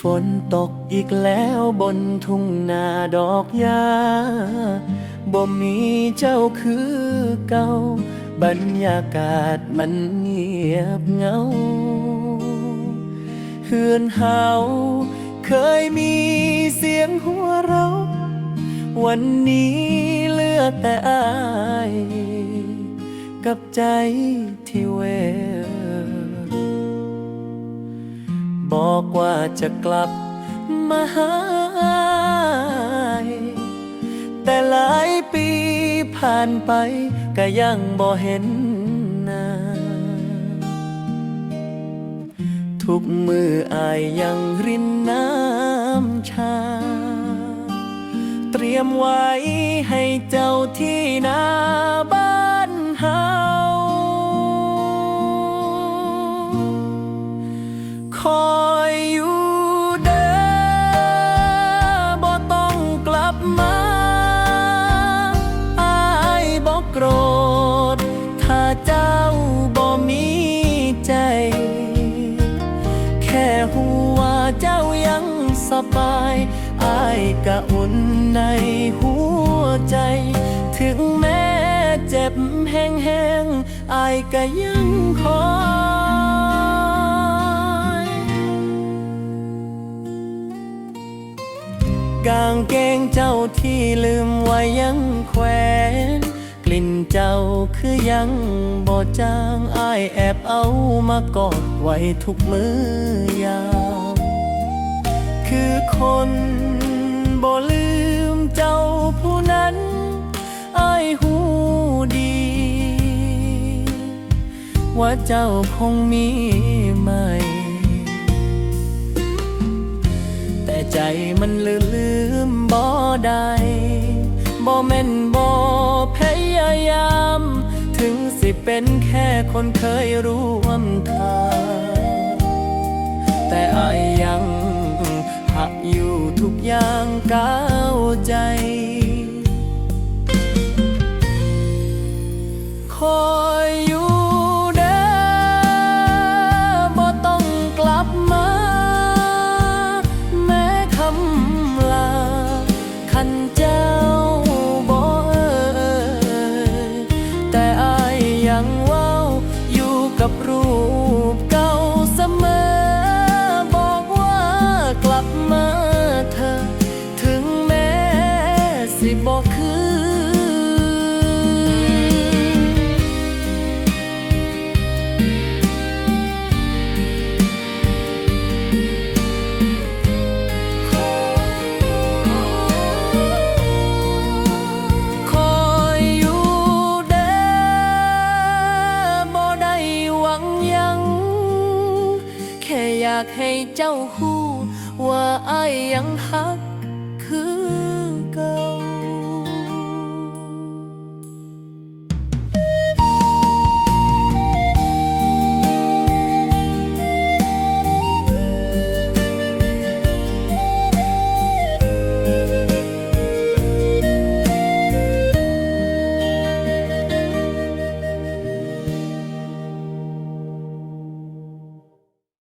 ฝนตกอีกแล้วบนทุ่งนาดอกหญ้าบ่มีเจ้าคือเก่าบรรยากาศมันเงียบเหงาเฮือนเฮาเคยมีเสียงหัวเราะวันนี้เลือแต่อาย กับใจที่เวอ บอกว่าจะกลับมาหาแต่หลายปีผ่านไปก็ยังบ่เห็นหน้าทุกมืออายยังรินน้ำชา เตรียมไว้ให้เจ้าที่น้ อยอยู่เด้อบ่ต้องกลับมาอายบ่โกรธ ถ้าเจ้าบ่มีใจ แค่หัวาเจ้ายังสบายอายกะอุ่นในหัวใจ ถึงแม้เจ็บแห้งๆอายกะยังคอย กางเกงเจ้าที่ลืมไว้ยังแขวนกลิ่นเจ้าคือยังบ่จางอายแอบเอามากอดไว้ทุกมือยามคือคนบ่ลืมเจ้าผู้นั้นอายหูดี ว่าเจ้าคงมีใหม่ แต่ใจมันลืม ได้บ่แม่นบ่พยายาม ถึงสิเป็นแค่คนเคยร่วมทาง แต่อายยังหักอยู่ทุกอย่างก้าวใจคอ อยากให้เจ้าฮู้ว่าอายยังฮักคือเก่า